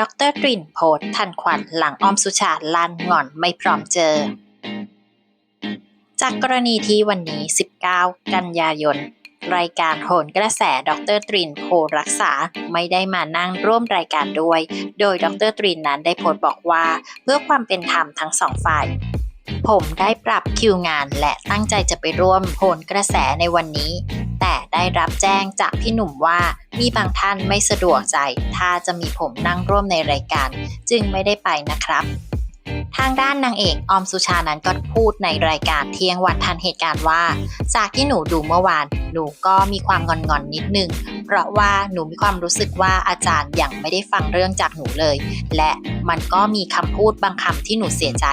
ดรตรินโพสทันควันหลังอ้อมสุชาลั่นงอนไม่พร้อมเจอ จากกรณีที่วันนี้ 19 กันยายน รายการโหนกระแสดรตรินโพรักษาไม่ได้มานั่งร่วมรายการด้วย โดยดรตรินนั้นได้โพสบอกว่า เพื่อความเป็นธรรมทั้งสองฝ่ายผมได้ปรับคิวงานและตั้งใจจะไปร่วมโหนกระแสในวันนี้ แต่ได้รับแจ้งจากพี่หนุ่มว่ามีบางท่านไม่สะดวกใจ ถ้าจะมีผมนั่งร่วมในรายการ จึงไม่ได้ไปนะครับ ทางด้านนางเอกออมสุชานั้นก็พูดในรายการเที่ยงวันทันเหตุการณ์ว่า จากที่หนูดูเมื่อวาน หนูก็มีความงอนๆนนิดนึงเพราะว่าหนูมีความรู้สึกว่าอาจารย์ยังไม่ได้ฟังเรื่องจากหนูเลย และมันก็มีคำพูดบางคำที่หนูเสียใจ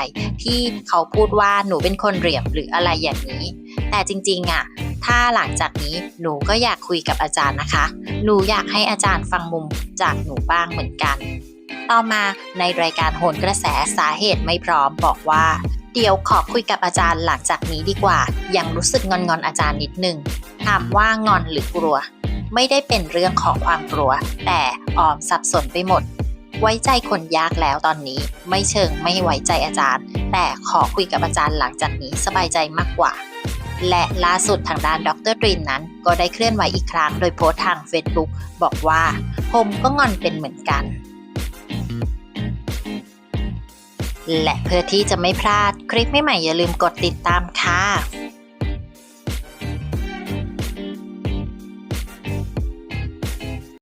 ที่เขาพูดว่าหนูเป็นคนเหลี่ยมหรืออะไรอย่างนี้ แต่จริงๆอะ ถ้าหลังจากนี้หนูก็อยากคุยกับอาจารย์นะคะ หนูอยากให้อาจารย์ฟังมุมจากหนูบ้างเหมือนกัน ต่อมาในรายการโหนกระแสสาเหตุไม่พร้อมบอกว่า เดี๋ยวขอคุยกับอาจารย์หลังจากนี้ดีกว่า ยังรู้สึกงอนๆอาจารย์นิดนึงถามว่างอนหรือกลัว ไม่ได้เป็นเรื่องของความกลัว แต่ออมสับสนไปหมด ไว้ใจคนยากแล้วตอนนี้ ไม่เชิงไม่ไว้ใจอาจารย์ แต่ขอคุยกับอาจารย์หลังจากนี้สบายใจมากกว่า และล่าสุดทางด้านดรตรินนั้น ก็ได้เคลื่อนไหวอีกครั้งโดยโพสต์ทาง Facebook บอกว่า ผมก็งอนเป็นเหมือนกัน และเพื่อที่จะไม่พลาดคลิปใหม่ๆอย่าลืมกดติดตามค่ะ